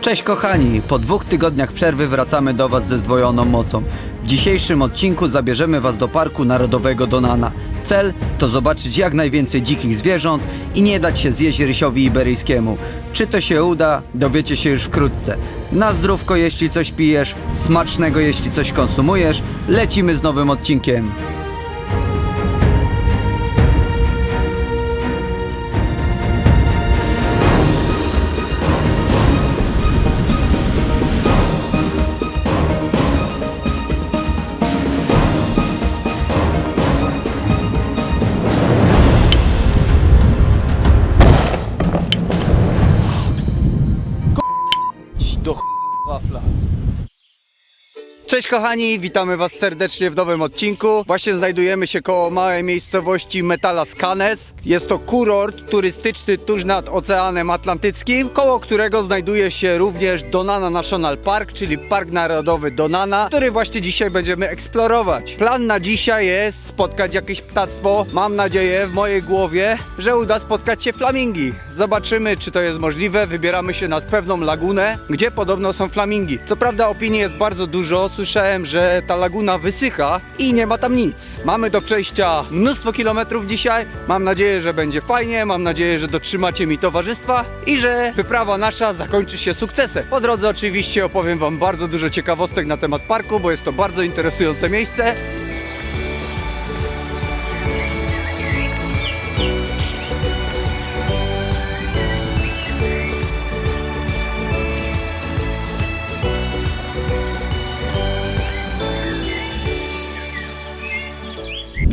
Cześć kochani, po dwóch tygodniach przerwy wracamy do Was ze zdwojoną mocą. W dzisiejszym odcinku zabierzemy Was do Parku Narodowego Donana. Cel to zobaczyć jak najwięcej dzikich zwierząt i nie dać się zjeść rysiowi iberyjskiemu. Czy to się uda, dowiecie się już wkrótce. Na zdrówko jeśli coś pijesz, smacznego jeśli coś konsumujesz, lecimy z nowym odcinkiem. Cześć kochani, witamy Was serdecznie w nowym odcinku. Właśnie znajdujemy się koło małej miejscowości Metalas Canes. Jest to kurort turystyczny tuż nad Oceanem Atlantyckim, koło którego znajduje się również Donana National Park, czyli Park Narodowy Donana, który właśnie dzisiaj będziemy eksplorować. Plan na dzisiaj jest spotkać jakieś ptactwo. Mam nadzieję w mojej głowie, że uda spotkać się flamingi. Zobaczymy, czy to jest możliwe. Wybieramy się nad pewną lagunę, gdzie podobno są flamingi. Co prawda opinii jest bardzo dużo. Słyszałem, że ta laguna wysycha i nie ma tam nic. Mamy do przejścia mnóstwo kilometrów dzisiaj. Mam nadzieję, że będzie fajnie. Mam nadzieję, że dotrzymacie mi towarzystwa i że wyprawa nasza zakończy się sukcesem. Po drodze oczywiście opowiem Wam bardzo dużo ciekawostek na temat parku, bo jest to bardzo interesujące miejsce.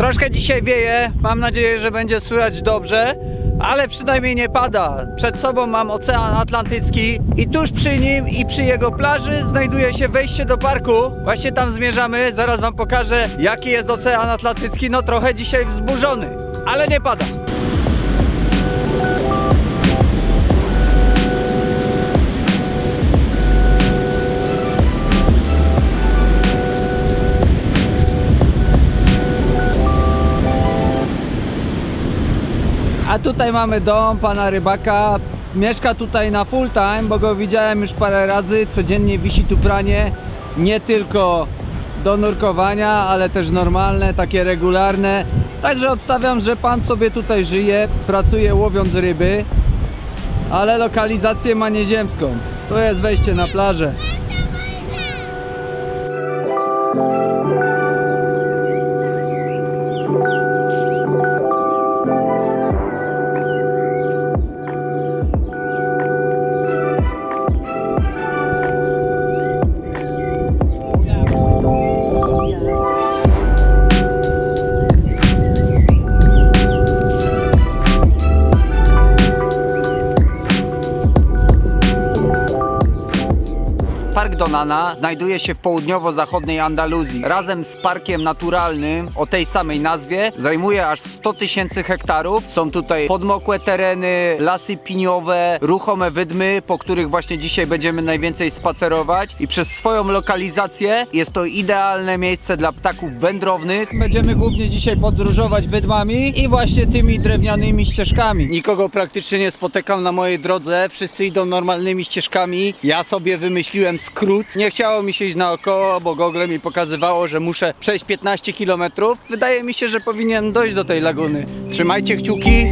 Troszkę dzisiaj wieje, mam nadzieję, że będzie słychać dobrze, ale przynajmniej nie pada. Przed sobą mam Ocean Atlantycki i tuż przy nim i przy jego plaży znajduje się wejście do parku. Właśnie tam zmierzamy, zaraz wam pokażę jaki jest Ocean Atlantycki, no trochę dzisiaj wzburzony, ale nie pada. A tutaj mamy dom pana rybaka. Mieszka tutaj na full time, bo go widziałem już parę razy. Codziennie wisi tu pranie. Nie tylko do nurkowania, ale też normalne, takie regularne. Także obstawiam, że pan sobie tutaj żyje, pracuje łowiąc ryby, ale lokalizację ma nieziemską. To jest wejście na plażę. Park Donana znajduje się w południowo-zachodniej Andaluzji. Razem z parkiem naturalnym o tej samej nazwie zajmuje aż 100 tysięcy hektarów. Są tutaj podmokłe tereny, lasy piniowe, ruchome wydmy, po których właśnie dzisiaj będziemy najwięcej spacerować i przez swoją lokalizację jest to idealne miejsce dla ptaków wędrownych. Będziemy głównie dzisiaj podróżować wydmami i właśnie tymi drewnianymi ścieżkami. Nikogo praktycznie nie spotykam na mojej drodze, wszyscy idą normalnymi ścieżkami. Ja sobie wymyśliłem skrót. Nie chciało mi się iść naokoło, bo Google mi pokazywało, że muszę przejść 15 km. Wydaje mi się, że powinien dojść do tej laguny. Trzymajcie kciuki.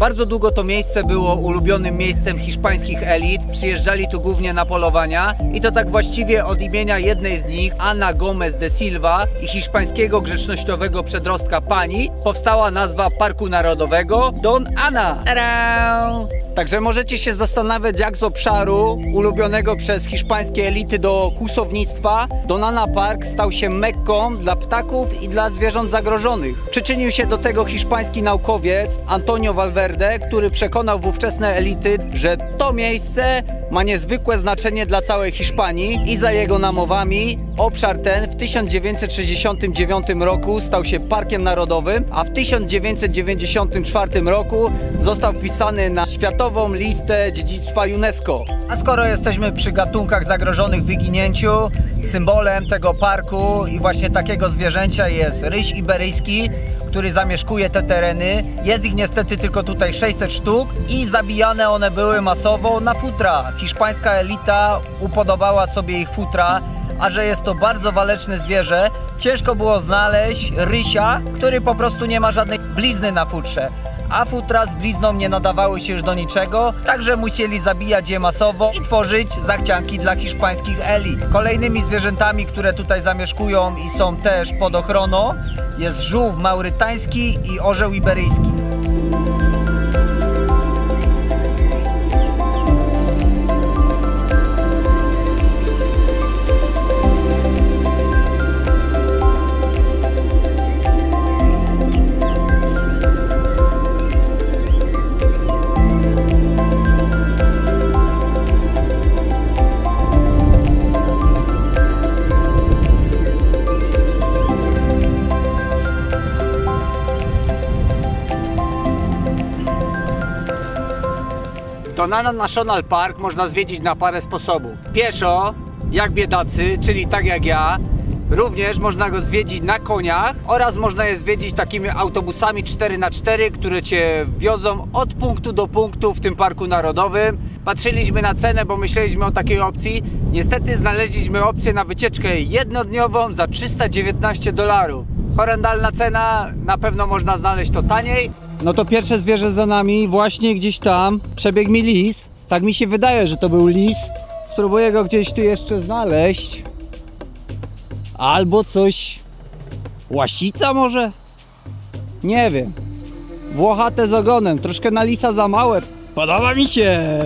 Bardzo długo to miejsce było ulubionym miejscem hiszpańskich elit. Przyjeżdżali tu głównie na polowania i to tak właściwie od imienia jednej z nich, Ana Gomez de Silva i hiszpańskiego grzecznościowego przedrostka pani, powstała nazwa Parku Narodowego Don Ana. Także możecie się zastanawiać, jak z obszaru ulubionego przez hiszpańskie elity do kłusownictwa Donana Park stał się mekką dla ptaków i dla zwierząt zagrożonych. Przyczynił się do tego hiszpański naukowiec Antonio Valverde, który przekonał w ówczesne elity, że to miejsce ma niezwykłe znaczenie dla całej Hiszpanii i za jego namowami obszar ten w 1969 roku stał się parkiem narodowym, a w 1994 roku został wpisany na światową listę dziedzictwa UNESCO. A skoro jesteśmy przy gatunkach zagrożonych wyginięciu, symbolem tego parku i właśnie takiego zwierzęcia jest ryś iberyjski, który zamieszkuje te tereny. Jest ich niestety tylko tutaj 600 sztuk i zabijane one były masowo na futra. Hiszpańska elita upodobała sobie ich futra, a że jest to bardzo waleczne zwierzę, ciężko było znaleźć rysia, który po prostu nie ma żadnej blizny na futrze. A futra z blizną nie nadawały się już do niczego, także musieli zabijać je masowo i tworzyć zachcianki dla hiszpańskich elit. Kolejnymi zwierzętami, które tutaj zamieszkują i są też pod ochroną, jest żółw maurytański i orzeł iberyjski. Donana National Park można zwiedzić na parę sposobów. Pieszo, jak biedacy, czyli tak jak ja. Również można go zwiedzić na koniach oraz można je zwiedzić takimi autobusami 4x4, które Cię wiozą od punktu do punktu w tym parku narodowym. Patrzyliśmy na cenę, bo myśleliśmy o takiej opcji. Niestety znaleźliśmy opcję na wycieczkę jednodniową za 319 dolarów. Horrendalna cena, na pewno można znaleźć to taniej. No to pierwsze zwierzę za nami, właśnie gdzieś tam przebiegł mi lis. Tak mi się wydaje, że to był lis. Spróbuję go gdzieś tu jeszcze znaleźć. Albo coś. Łasica może? Nie wiem. Włochate z ogonem, troszkę na lisa za małe. Podoba mi się.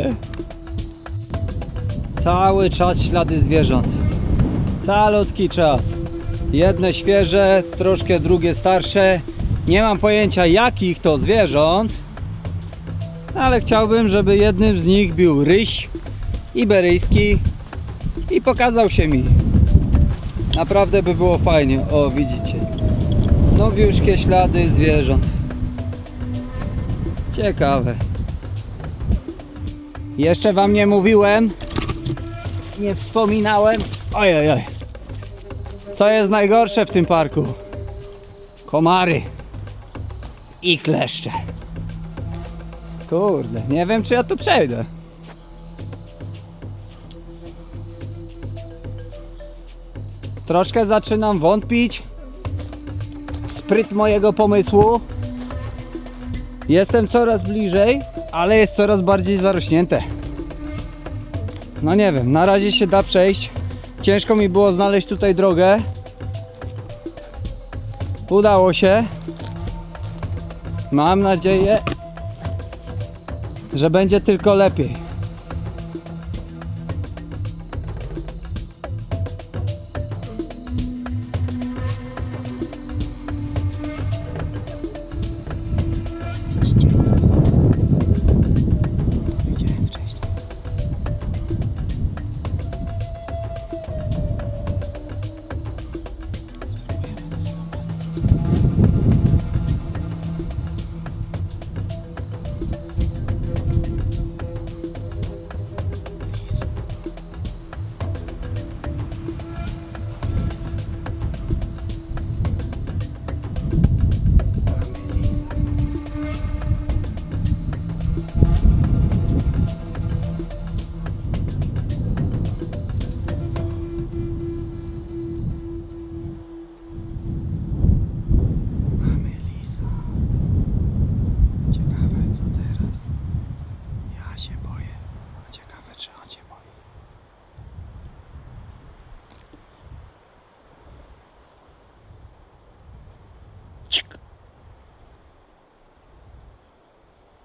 Cały czas ślady zwierząt. Calutki czas. Jedne świeże, troszkę drugie starsze. Nie mam pojęcia jakich to zwierząt, ale chciałbym, żeby jednym z nich był ryś iberyjski i pokazał się mi. Naprawdę by było fajnie. O, widzicie. Nowiuszkie ślady zwierząt. Ciekawe. Jeszcze wam nie mówiłem, nie wspominałem. Oj, oj, oj. Co jest najgorsze w tym parku? Komary i kleszcze. Kurde, nie wiem czy ja tu przejdę. Troszkę zaczynam wątpić w spryt mojego pomysłu. Jestem coraz bliżej, ale jest coraz bardziej zarośnięte. No nie wiem, na razie się da przejść. Ciężko mi było znaleźć tutaj drogę. Udało się. Mam nadzieję, że będzie tylko lepiej.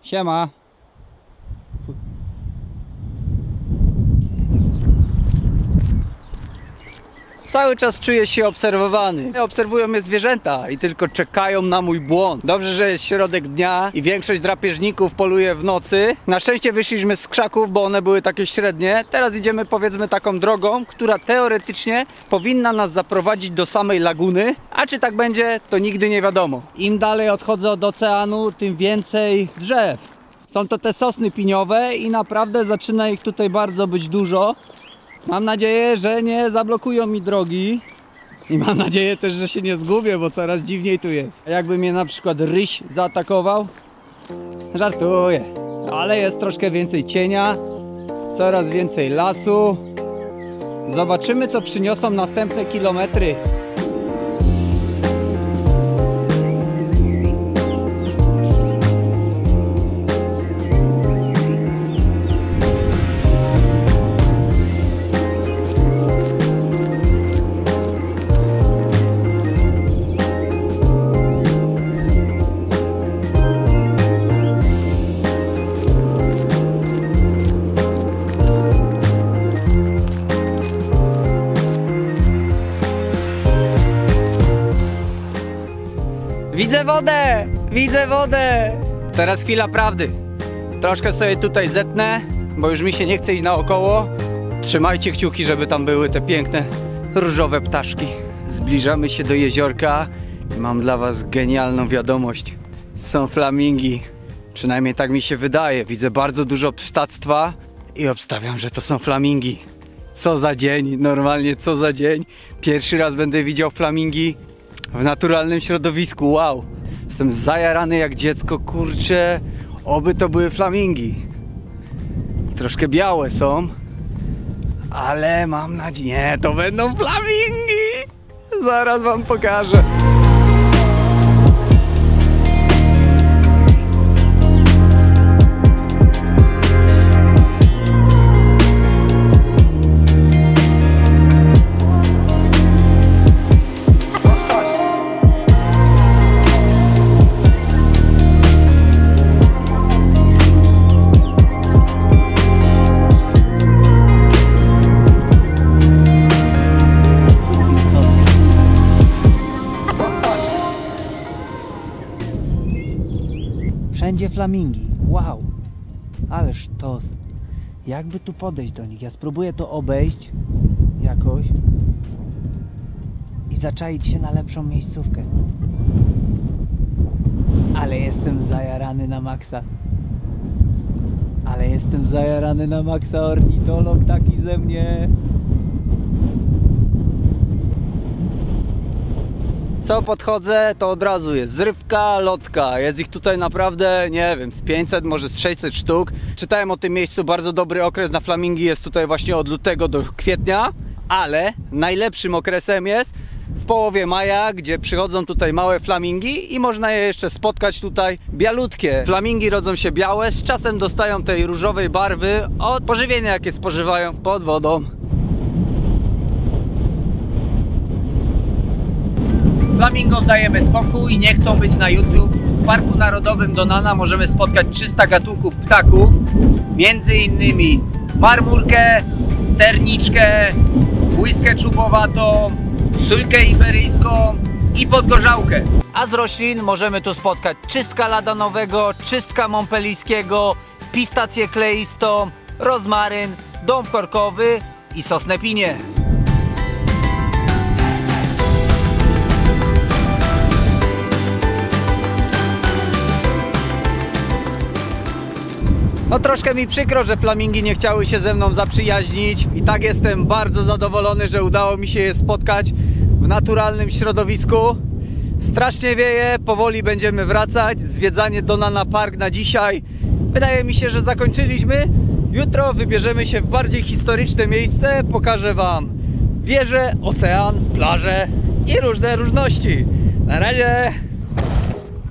Siema. Cały czas czuję się obserwowany. Obserwują mnie zwierzęta i tylko czekają na mój błąd. Dobrze, że jest środek dnia i większość drapieżników poluje w nocy. Na szczęście wyszliśmy z krzaków, bo one były takie średnie. Teraz idziemy powiedzmy taką drogą, która teoretycznie powinna nas zaprowadzić do samej laguny. A czy tak będzie, to nigdy nie wiadomo. Im dalej odchodzę od oceanu, tym więcej drzew. Są to te sosny piniowe i naprawdę zaczyna ich tutaj bardzo być dużo. Mam nadzieję, że nie zablokują mi drogi. I mam nadzieję też, że się nie zgubię, bo coraz dziwniej tu jest. Jakby mnie na przykład ryś zaatakował? Żartuję. Ale jest troszkę więcej cienia, coraz więcej lasu. Zobaczymy, co przyniosą następne kilometry. Widzę wodę! Widzę wodę! Teraz chwila prawdy. Troszkę sobie tutaj zetnę, bo już mi się nie chce iść naokoło. Trzymajcie kciuki, żeby tam były te piękne różowe ptaszki. Zbliżamy się do jeziorka i mam dla was genialną wiadomość. Są flamingi. Przynajmniej tak mi się wydaje. Widzę bardzo dużo ptactwa i obstawiam, że to są flamingi. Co za dzień, normalnie co za dzień. Pierwszy raz będę widział flamingi w naturalnym środowisku. Wow, jestem zajarany jak dziecko, kurczę. Oby to były flamingi. Troszkę białe są, ale mam nadzieję, nie, to będą flamingi. Zaraz wam pokażę. Flamingi. Wow. Ależ to. Jakby tu podejść do nich? Ja spróbuję to obejść jakoś i zaczaić się na lepszą miejscówkę. Ale jestem zajarany na maksa. Ale jestem zajarany na maksa ornitolog taki ze mnie. Co podchodzę, to od razu jest zrywka, lotka. Jest ich tutaj naprawdę, nie wiem, z 500, może z 600 sztuk. Czytałem o tym miejscu, bardzo dobry okres na flamingi jest tutaj właśnie od lutego do kwietnia, ale najlepszym okresem jest w połowie maja, gdzie przychodzą tutaj małe flamingi i można je jeszcze spotkać tutaj bialutkie. Flamingi rodzą się białe, z czasem dostają tej różowej barwy od pożywienia, jakie spożywają pod wodą. Flamingom dajemy spokój nie chcą być na YouTube. W Parku Narodowym Donana możemy spotkać 300 gatunków ptaków, między innymi marmurkę, sterniczkę, błyskę czubowatą, sójkę iberyjską i podgorzałkę. A z roślin możemy tu spotkać czystka ladanowego, czystka montpelliskiego, pistację kleistą, rozmaryn, dąb korkowy i sosnę pinię. No troszkę mi przykro, że flamingi nie chciały się ze mną zaprzyjaźnić i tak jestem bardzo zadowolony, że udało mi się je spotkać w naturalnym środowisku. Strasznie wieje, powoli będziemy wracać. Zwiedzanie Donana Park na dzisiaj. Wydaje mi się, że zakończyliśmy. Jutro wybierzemy się w bardziej historyczne miejsce. Pokażę Wam wieże, ocean, plaże i różne różności. Na razie!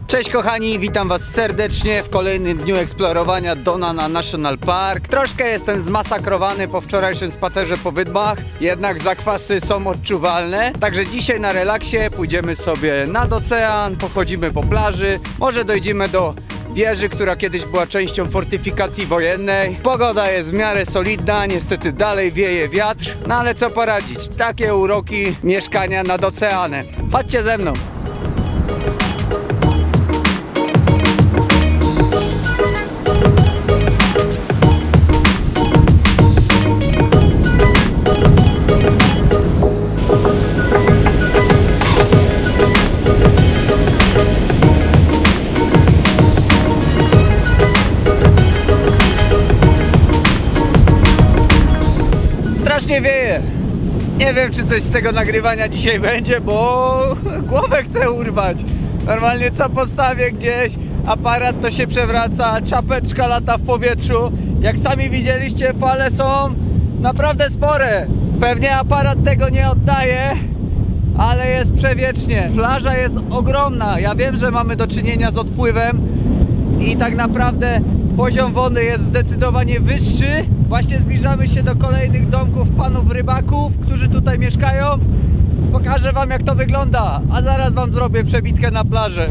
Cześć kochani, witam was serdecznie w kolejnym dniu eksplorowania Donana National Park. Troszkę jestem zmasakrowany po wczorajszym spacerze po wydmach, jednak zakwasy są odczuwalne. Także dzisiaj na relaksie pójdziemy sobie nad ocean, pochodzimy po plaży, może dojdziemy do wieży, która kiedyś była częścią fortyfikacji wojennej. Pogoda jest w miarę solidna, niestety dalej wieje wiatr, no ale co poradzić, takie uroki mieszkania nad oceanem. Chodźcie ze mną. Czy coś z tego nagrywania dzisiaj będzie, bo głowę chcę urwać. Normalnie co postawię gdzieś, aparat to się przewraca, czapeczka lata w powietrzu. Jak sami widzieliście, fale są naprawdę spore. Pewnie aparat tego nie oddaje, ale jest przewiecznie. Plaża jest ogromna. Ja wiem, że mamy do czynienia z odpływem i tak naprawdę poziom wody jest zdecydowanie wyższy. Właśnie zbliżamy się do kolejnych domków panów rybaków, którzy tutaj mieszkają. Pokażę wam jak to wygląda, a zaraz wam zrobię przebitkę na plażę.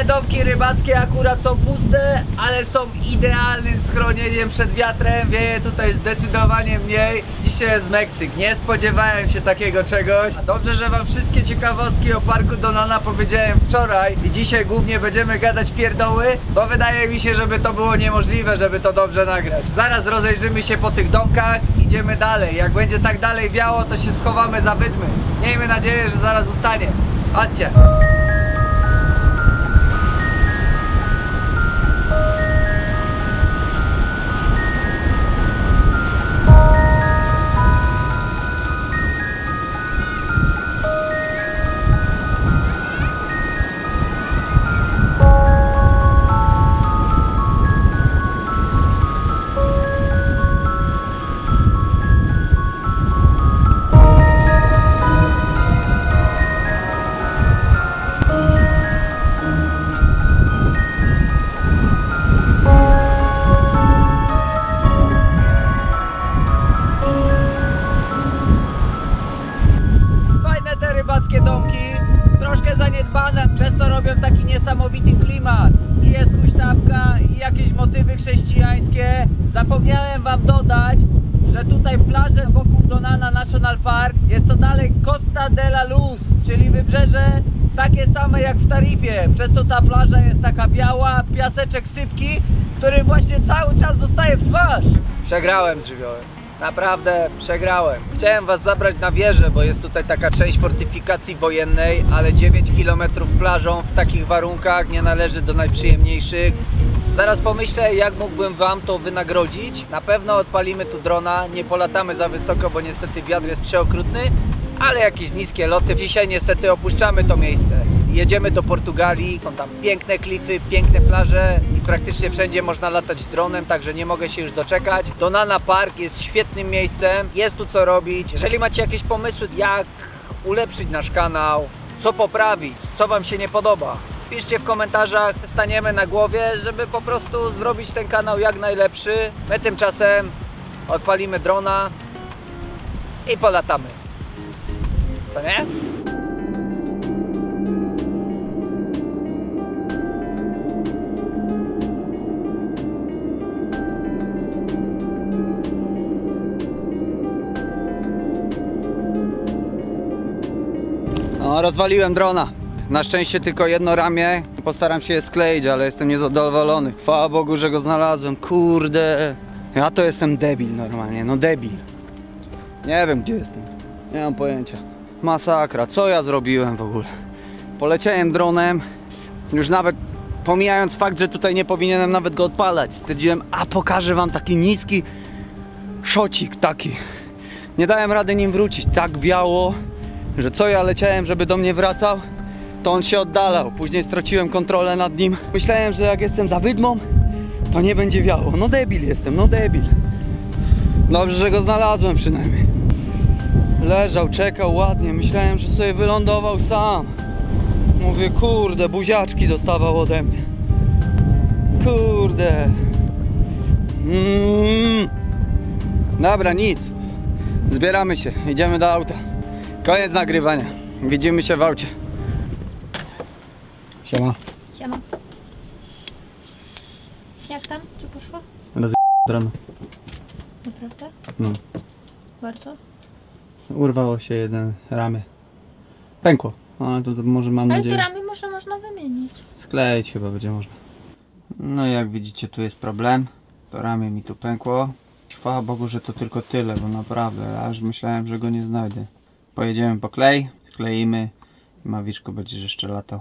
Te domki rybackie akurat są puste, ale są idealnym schronieniem przed wiatrem. Wieje tutaj zdecydowanie mniej. Dzisiaj jest Meksyk. Nie spodziewałem się takiego czegoś. A Dobrze, że wam wszystkie ciekawostki o parku Donana powiedziałem wczoraj i dzisiaj głównie będziemy gadać pierdoły, bo wydaje mi się, żeby to było niemożliwe, żeby to dobrze nagrać. Zaraz rozejrzymy się po tych domkach, idziemy dalej. Jak będzie tak dalej wiało, to się schowamy za wydmy. Miejmy nadzieję, że zaraz ustanie. Chodźcie. Troszkę zaniedbane, przez to robią taki niesamowity klimat. I jest huśtawka, i jakieś motywy chrześcijańskie. Zapomniałem wam dodać, że tutaj plaże wokół Donana National Park jest to dalej Costa de la Luz, czyli wybrzeże takie same jak w Tarifie. Przez to ta plaża jest taka biała, piaseczek sypki, który właśnie cały czas dostaje w twarz. Przegrałem z żywiołem. Naprawdę przegrałem. Chciałem was zabrać na wieżę, bo jest tutaj taka część fortyfikacji wojennej, ale 9 km plażą w takich warunkach nie należy do najprzyjemniejszych. Zaraz pomyślę, jak mógłbym wam to wynagrodzić. Na pewno odpalimy tu drona, nie polatamy za wysoko, bo niestety wiatr jest przeokrutny, ale jakieś niskie loty. Dzisiaj niestety opuszczamy to miejsce. Jedziemy do Portugalii, są tam piękne klify, piękne plaże i praktycznie wszędzie można latać dronem, także nie mogę się już doczekać. Donana Park jest świetnym miejscem, jest tu co robić. Jeżeli macie jakieś pomysły, jak ulepszyć nasz kanał, co poprawić, co Wam się nie podoba, piszcie w komentarzach, staniemy na głowie, żeby po prostu zrobić ten kanał jak najlepszy. My tymczasem odpalimy drona i polatamy. Co nie? Rozwaliłem drona. Na szczęście tylko jedno ramię. Postaram się je skleić, ale jestem niezadowolony. Chwała Bogu, że go znalazłem. Kurde. Ja to jestem debil normalnie, no debil. Nie wiem gdzie jestem. Nie mam pojęcia. Masakra, co ja zrobiłem w ogóle? Poleciałem dronem. Już nawet pomijając fakt, że tutaj nie powinienem nawet go odpalać. Stwierdziłem, a pokażę wam taki niski szocik taki. Nie dałem rady nim wrócić. Tak wiało, że co ja leciałem, żeby do mnie wracał, to on się oddalał. Później straciłem kontrolę nad nim. Myślałem, że jak jestem za wydmą, to nie będzie wiało. No debil jestem, no debil. Dobrze, że go znalazłem przynajmniej. Leżał, czekał ładnie. Myślałem, że sobie wylądował sam. Mówię, kurde, buziaczki dostawał ode mnie. Kurde. Mm. Dobra, nic. Zbieramy się, idziemy do auta. Koniec nagrywania. Widzimy się w aucie. Siema. Siema. Jak tam? Czy poszło? Rano. Naprawdę? No. Bardzo? Urwało się jeden ramię. Pękło. Ale to, to może mam Ale nadzieję. te ramy może można wymienić. Skleić chyba będzie można. No i jak widzicie tu jest problem. To ramię mi tu pękło. Chwała Bogu, że to tylko tyle, bo naprawdę, aż myślałem, że go nie znajdę. Pojedziemy po klej, skleimy i Mawiczko będzie jeszcze latał.